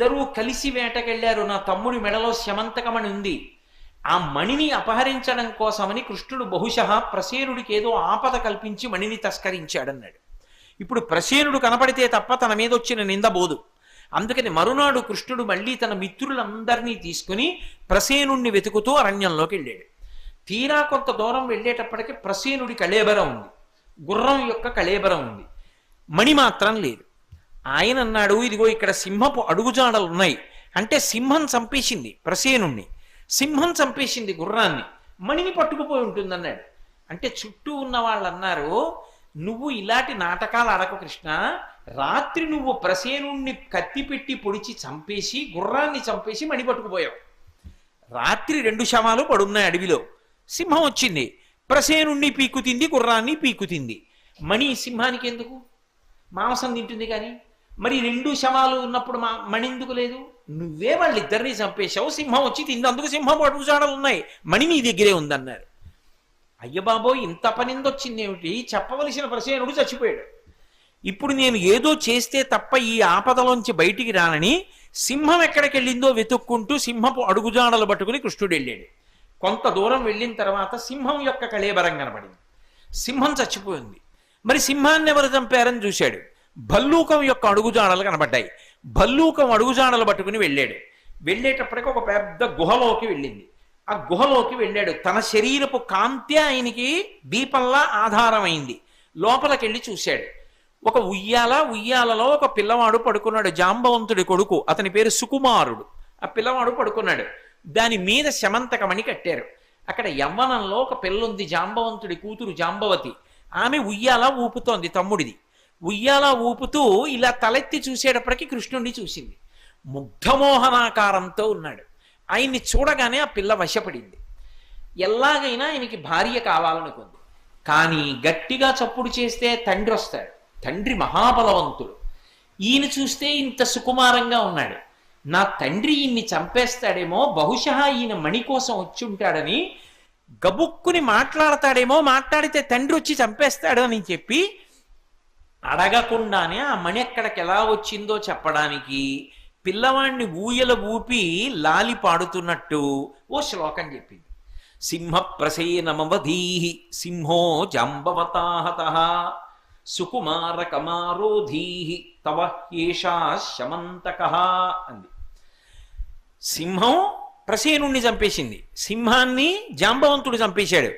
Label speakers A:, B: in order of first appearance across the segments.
A: ఇద్దరూ కలిసి వేటకెళ్ళారు నా తమ్ముడి మెడలో శమంతకమణి ఉంది. ఆ మణిని అపహరించడం కోసమని కృష్ణుడు బహుశ ప్రసేనుడికి ఏదో ఆపద కల్పించి మణిని తస్కరించాడన్నాడు. ఇప్పుడు ప్రసేనుడు కనపడితే తప్ప తన మీద వచ్చిన నిందబోదు అందుకని మరునాడు కృష్ణుడు మళ్ళీ తన మిత్రులందరినీ తీసుకుని ప్రసేనుణ్ణి వెతుకుతూ అరణ్యంలోకి వెళ్ళాడు. తీరా కొంత దూరం వెళ్ళేటప్పటికి ప్రసేనుడి కళేబరం ఉంది. గుర్రం యొక్క కళేబరం ఉంది. మణి మాత్రం లేదు. ఆయన అన్నాడు ఇదిగో ఇక్కడ సింహపు అడుగుజాడలు ఉన్నాయి అంటే సింహం చంపేసింది ప్రసేనుణ్ణి. సింహం చంపేసింది గుర్రాన్ని. మణిని పట్టుకుపోయి ఉంటుందన్నాడు. అంటే చుట్టూ ఉన్న వాళ్ళు అన్నారు నువ్వు ఇలాంటి నాటకాలు అడక కృష్ణ. రాత్రి నువ్వు ప్రసేనుణ్ణి కత్తి పెట్టి పొడిచి చంపేసి గుర్రాన్ని చంపేసి మణి పట్టుకుపోయావు. రాత్రి రెండు శవాలు పడున్నాయి అడవిలో. సింహం వచ్చింది. ప్రసేనుణ్ణి పీకుతింది గుర్రాన్ని పీకుతింది మణి సింహానికి ఎందుకు మాంసం తింటుంది కానీ మరి రెండు శవాలు ఉన్నప్పుడు మా మణిందుకు లేదు? నువ్వే వాళ్ళిద్దరిని చంపేశావు సింహం వచ్చి తింది అందుకు సింహం అడుగుజాడలు ఉన్నాయి. మణి నీ దగ్గరే ఉందన్నారు. అయ్యబాబో ఇంత పనిందొచ్చింది ఏమిటి చెప్పవలసిన ప్రసేనుడు చచ్చిపోయాడు. ఇప్పుడు నేను ఏదో చేస్తే తప్ప ఈ ఆపదలోంచి బయటికి రానని సింహం ఎక్కడికి వెళ్ళిందో వెతుక్కుంటూ సింహపు అడుగుజాడలు పట్టుకుని కృష్ణుడు వెళ్ళాడు. కొంత దూరం వెళ్ళిన తర్వాత సింహం యొక్క కళేబరం కనబడింది. సింహం చచ్చిపోయింది. మరి సింహాన్ని ఎవరు చంపారని చూశాడు? భల్లూకం యొక్క అడుగుజాడలు కనబడ్డాయి. భల్లూకం అడుగుజాడలు పట్టుకుని వెళ్ళాడు. వెళ్ళేటప్పటికి ఒక పెద్ద గుహలోకి వెళ్ళింది. ఆ గుహలోకి వెళ్ళాడు. తన శరీరపు కాంతి ఆయనకి దీపంలా ఆధారమైంది. లోపలికి వెళ్ళి చూశాడు. ఒక ఉయ్యాల ఉయ్యాలలో ఒక పిల్లవాడు పడుకున్నాడు. జాంబవంతుడి కొడుకు. అతని పేరు సుకుమారుడు. ఆ పిల్లవాడు పడుకున్నాడు. దాని మీద శమంతకమణి కట్టారు. అక్కడ యవ్వనంలో ఒక పిల్లుంది. జాంబవంతుడి కూతురు జాంబవతి. ఆమె ఉయ్యాల ఊపుతోంది తమ్ముడిది. ఉయ్యాల ఊపుతూ ఇలా తలెత్తి చూసేటప్పటికి కృష్ణుణ్ణి చూసింది. ముగ్ధమోహనాకారంతో ఉన్నాడు. ఆయన్ని చూడగానే ఆ పిల్ల వశపడింది. ఎలాగైనా ఆయనకి భార్య కావాలనుకుంది కానీ గట్టిగా చప్పుడు చేస్తే తండ్రి వస్తాడు. తండ్రి మహాబలవంతుడు. ఈయన చూస్తే ఇంత సుకుమారంగా ఉన్నాడు. నా తండ్రి ఈయన్ని చంపేస్తాడేమో బహుశా ఈయన మణి కోసం వచ్చి ఉంటాడని గబుక్కుని మాట్లాడతాడేమో మాట్లాడితే తండ్రి వచ్చి చంపేస్తాడు అని చెప్పి అడగకుండానే ఆ మణి ఎక్కడికి ఎలా వచ్చిందో చెప్పడానికి పిల్లవాణ్ణి ఊయల ఊపి లాలి పాడుతున్నట్టు ఓ శ్లోకం చెప్పింది. సింహ ప్రసేనమవధీ సింహో జాంబవతాహత సుకుమార కమారోధీహి తవ ఏషా శమంతక అంది. సింహం ప్రసేనుణ్ణి చంపేసింది. సింహాన్ని జాంబవంతుడు చంపేశాడు.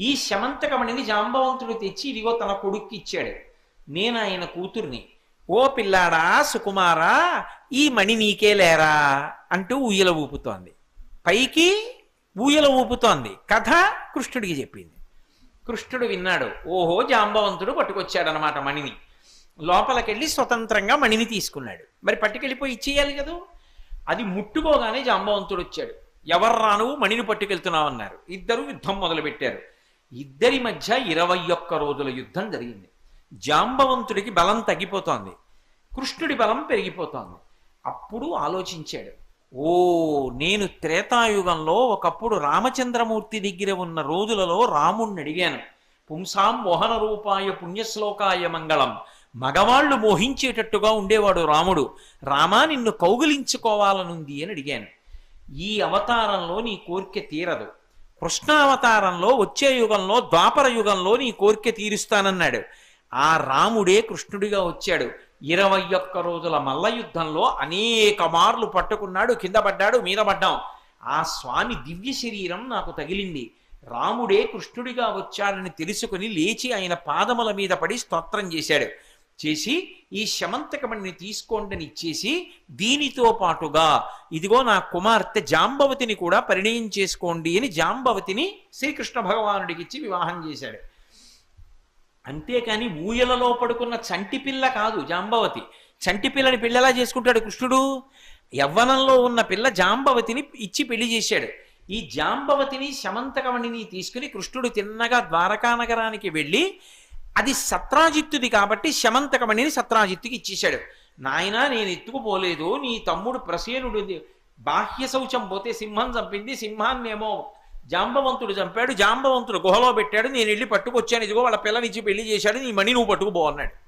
A: ఈ శమంతకమణిని జాంబవంతుడు తెచ్చి ఇదిగో తన కొడుక్కి ఇచ్చాడు. నేను ఆయన కూతుర్ని. ఓ పిల్లాడా సుకుమారా ఈ మణి నీకే లేరా? అంటూ ఊయల ఊపుతోంది. పైకి ఊయల ఊపుతోంది. కథ కృష్ణుడికి చెప్పింది. కృష్ణుడు విన్నాడు. ఓహో జాంబవంతుడు పట్టుకొచ్చాడనమాట మణిని. లోపలికెళ్ళి స్వతంత్రంగా మణిని తీసుకున్నాడు. మరి పట్టుకెళ్ళిపోయి ఇచ్చేయాలి కదూ? అది ముట్టుకోగానే జాంబవంతుడు వచ్చాడు. ఎవర్రా నువ్వు? మణిని పట్టుకెళ్తున్నావు అన్నారు ఇద్దరు యుద్ధం మొదలుపెట్టారు. ఇద్దరి మధ్య ఇరవై ఒక్క రోజుల యుద్ధం జరిగింది. జాంబవంతుడికి బలం తగ్గిపోతోంది. కృష్ణుడి బలం పెరిగిపోతోంది. అప్పుడు ఆలోచించాడు. ఓ నేను త్రేతాయుగంలో ఒకప్పుడు రామచంద్రమూర్తి దగ్గర ఉన్న రోజులలో రాముణ్ణి అడిగాను. పుంసాం మోహన రూపాయ పుణ్యశ్లోకాయ మంగళం. మగవాళ్ళు మోహించేటట్టుగా ఉండేవాడు రాముడు. రామా నిన్ను కౌగిలించుకోవాలనుంది అని అడిగాను. ఈ అవతారంలో నీ కోరిక తీరదు. కృష్ణావతారంలో వచ్చే యుగంలో ద్వాపర యుగంలో నీ కోరిక తీరుస్తానన్నాడు. ఆ రాముడే కృష్ణుడిగా వచ్చాడు. ఇరవై ఒక్క రోజుల మల్ల యుద్ధంలో అనేక మార్లు పట్టుకున్నాడు కింద పడ్డాడు మీద పడ్డాం. ఆ స్వామి దివ్య శరీరం నాకు తగిలింది. రాముడే కృష్ణుడిగా వచ్చాడని తెలుసుకుని లేచి ఆయన పాదముల మీద పడి స్తోత్రం చేశాడు. చేసి ఈ శమంతకమణిని తీసుకోండి అని ఇచ్చేసి దీనితో పాటుగా ఇదిగో నా కుమార్తె జాంబవతిని కూడా పరిణయం చేసుకోండి అని జాంబవతిని శ్రీకృష్ణ భగవానుడికి ఇచ్చి వివాహం చేశాడు. అంతేకాని ఊయలలో పడుకున్న చంటిపిల్ల కాదు జాంబవతి. చంటిపిల్లని పిల్లలా చేసుకుంటాడు కృష్ణుడు? యవ్వనంలో ఉన్న పిల్ల జాంబవతిని ఇచ్చి పెళ్ళి చేశాడు. ఈ జాంబవతిని శమంతకమణిని తీసుకుని కృష్ణుడు తిన్నగా ద్వారకా నగరానికి వెళ్ళి అది సత్రాజిత్తుది కాబట్టి శమంతకమణిని సత్రాజిత్తుకి ఇచ్చేశాడు. నాయనా నేను ఎత్తుకుపోలేదు. నీ తమ్ముడు ప్రసేనుడు. బాహ్య శౌచం పోతే సింహం చంపింది సింహాన్నేమో. జాంబవంతుడు చంపాడు జాంబవంతుడు గుహలో పెట్టాడు నేను వెళ్ళి పట్టుకొచ్చాను ఇదిగో వాళ్ళ పిల్లనిచ్చి పెళ్ళి చేశాడు నీ మణి నువ్వు పట్టుకుపో అన్నాడు.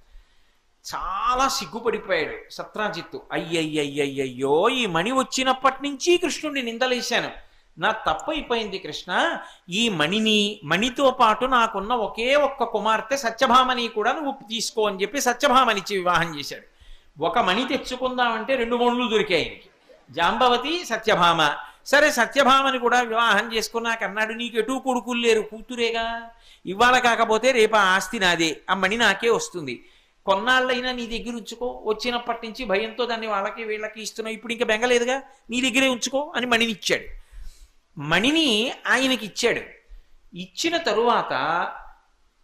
A: చాలా సిగ్గుపడిపోయాడు సత్రాజిత్తు. అయ్యయ్యయ్యయ్యో ఈ మణి వచ్చినప్పటి నుంచి కృష్ణుడిని నిందలేశాను. నా తప్పైపోయింది కృష్ణ. ఈ మణిని మణితో పాటు నాకున్న ఒకే ఒక్క కుమార్తె సత్యభామని కూడా నువ్వు తీసుకో అని చెప్పి సత్యభామనిచ్చి వివాహం చేశాడు. ఒక మణి తెచ్చుకుందామంటే రెండు మణులు దొరికాయి. జాంబవతి సత్యభామ. సరే సత్యభామని కూడా వివాహం చేసుకున్నాక అన్నాడు నీకు ఎటు కొడుకులు లేరు కూతురేగా? ఇవాళ కాకపోతే రేపు ఆ ఆస్తి నాదే ఆ మణి నాకే వస్తుంది. కొన్నాళ్ళైనా నీ దగ్గర ఉంచుకో వచ్చినప్పటి నుంచి భయంతో దాన్ని వాళ్ళకి వీళ్ళకి ఇస్తున్నావు ఇప్పుడు ఇంకా బెంగలేదుగా? నీ దగ్గరే ఉంచుకో అని మణిని ఇచ్చాడు. మణిని ఆయనకి ఇచ్చాడు. ఇచ్చిన తరువాత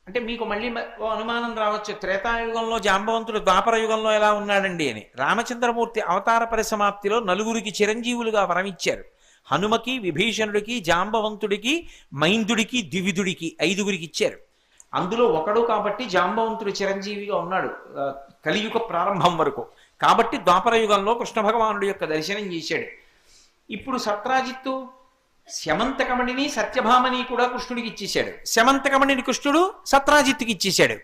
A: అంటే మీకు మళ్ళీ అనుమానం రావచ్చు త్రేతాయుగంలో జాంబవంతుడు ద్వాపర యుగంలో ఎలా ఉన్నాడండి అని. రామచంద్రమూర్తి అవతార పరిసమాప్తిలో నలుగురికి చిరంజీవులుగా వరమిచ్చారు. హనుమకి విభీషణుడికి జాంబవంతుడికి మైందుడికి ద్వివిధుడికి ఐదుగురికి ఇచ్చారు. అందులో ఒకడు కాబట్టి జాంబవంతుడు చిరంజీవిగా ఉన్నాడు కలియుగ ప్రారంభం వరకు. కాబట్టి ద్వాపర యుగంలో కృష్ణ భగవానుడి యొక్క దర్శనం చేశాడు. ఇప్పుడు సత్రాజిత్తు శమంతకమణిని సత్యభామని కూడా కృష్ణుడికి ఇచ్చేశాడు. శమంతకమణిని కృష్ణుడు సత్రాజిత్తుకి ఇచ్చేశాడు.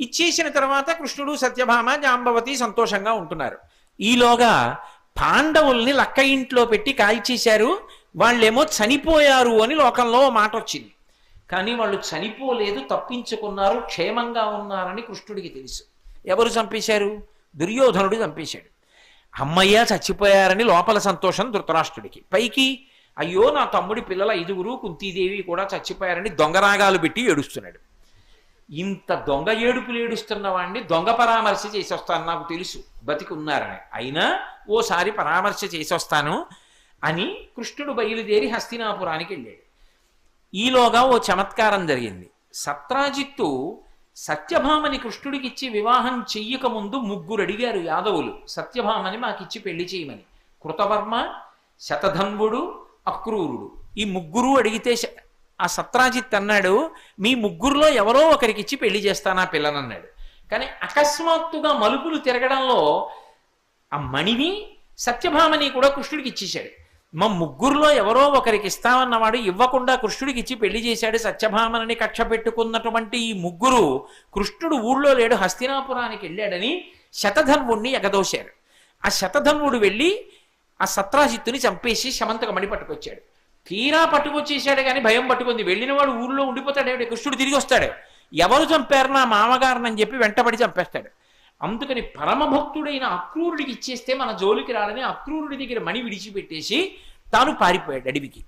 A: ఇచ్చేసిన తర్వాత కృష్ణుడు సత్యభామ జాంబవతి సంతోషంగా ఉంటున్నారు. ఈలోగా పాండవుల్ని లక్క ఇంట్లో పెట్టి కాల్చేశారు వాళ్ళేమో చనిపోయారు అని లోకంలో మాట వచ్చింది. కానీ వాళ్ళు చనిపోలేదు తప్పించుకున్నారు క్షేమంగా ఉన్నారని కృష్ణుడికి తెలుసు. ఎవరు చంపేశారు? దుర్యోధనుడు చంపేశాడు. అమ్మయ్య చచ్చిపోయారని లోపల సంతోషం ధృతరాష్ట్రుడికి. పైకి అయ్యో నా తమ్ముడి పిల్లల ఐదుగురు కుంతీదేవి కూడా చచ్చిపోయారని దొంగరాగాలు పెట్టి ఏడుస్తున్నాడు. ఇంత దొంగ ఏడుపులు ఏడుస్తున్న వాడిని దొంగ పరామర్శ చేసి వస్తాను నాకు తెలుసు. బతికి ఉన్నారని అయినా ఓసారి పరామర్శ చేసి వస్తాను అని కృష్ణుడు బయలుదేరి హస్తినాపురానికి వెళ్ళాడు. ఈలోగా ఓ చమత్కారం జరిగింది. సత్రాజిత్తు సత్యభామని కృష్ణుడికిచ్చి వివాహం చెయ్యక ముందు ముగ్గురు అడిగారు యాదవులు. సత్యభామని మాకిచ్చి పెళ్ళి చేయమని. కృతవర్మ శతధన్వుడు అక్రూరుడు. ఈ ముగ్గురు అడిగితే ఆ సత్రాజిత్ అన్నాడు మీ ముగ్గురులో ఎవరో ఒకరికిచ్చి పెళ్ళి చేస్తానా పిల్లనన్నాడు కానీ అకస్మాత్తుగా మలుపులు తిరగడంలో ఆ మణిని సత్యభామని కూడా కృష్ణుడికి ఇచ్చేశాడు. మా ముగ్గురులో ఎవరో ఒకరికి ఇస్తామన్నవాడు ఇవ్వకుండా కృష్ణుడికి ఇచ్చి పెళ్ళి చేశాడు సత్యభామని కక్ష పెట్టుకున్నటువంటి ఈ ముగ్గురు కృష్ణుడు ఊళ్ళో లేడు హస్తినాపురానికి వెళ్ళాడని శతధన్వుణ్ణి ఎగదోశారు. ఆ శతధన్వుడు వెళ్ళి ఆ సత్రాజిత్తుని చంపేసి శమంతకమణి పట్టుకొచ్చాడు. తీరా పట్టుకొచ్చేసాడు కానీ భయం పట్టుకుంది. వెళ్ళిన వాడు ఊళ్ళో ఉండిపోతాడు కృష్ణుడు తిరిగి వస్తాడు. ఎవరు చంపారు నా మామగారిని చెప్పి వెంటబడి చంపేస్తాడు. అందుకని పరమభక్తుడైన అక్రూరుడికి ఇచ్చేస్తే మన జోలికి రాడని అక్రూరుడి దగ్గర మణి విడిచిపెట్టేసి తాను పారిపోయాడు అడవికి.